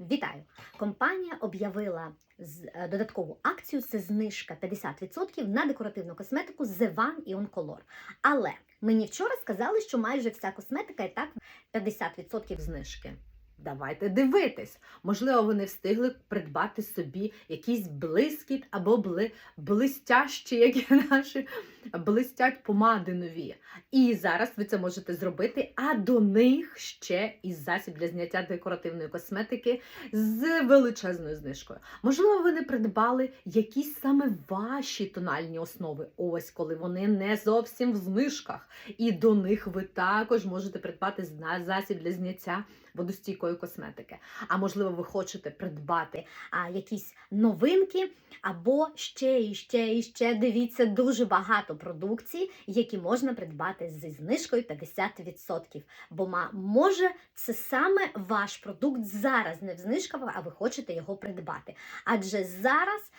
Вітаю! Компанія об'явила е, додаткову акцію. Це знижка 50% на декоративну косметику The One і Color. Але мені вчора сказали, що майже вся косметика і так 50% знижки. Давайте дивитись. Можливо, ви не встигли придбати собі якийсь блискіт або бли... блистящі, які наші блистять помади нові. І зараз ви це можете зробити, а до них ще і засіб для зняття декоративної косметики з величезною знижкою. Можливо, ви не придбали якісь саме ваші тональні основи, ось коли вони не зовсім в знижках. І до них ви також можете придбати засіб для зняття водостійкої косметики. А можливо, ви хочете придбати а, якісь новинки, або ще і ще і ще дивіться дуже багато продукції, які можна придбати зі знижкою 50%. Бо може це саме ваш продукт зараз не в знижках, а ви хочете його придбати. Адже зараз.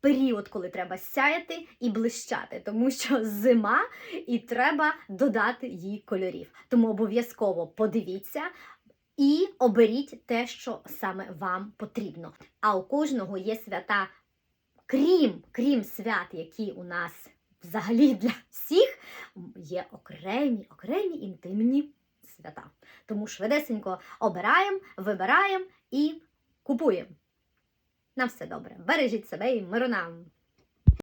Період, коли треба сяяти і блищати, тому що зима і треба додати їй кольорів. Тому обов'язково подивіться, і оберіть те, що саме вам потрібно. А у кожного є свята, крім, крім свят, які у нас взагалі для всіх, є окремі, окремі інтимні свята. Тому швидесенько обираємо, вибираємо і купуємо. На все добре. Бережіть себе і миру нам!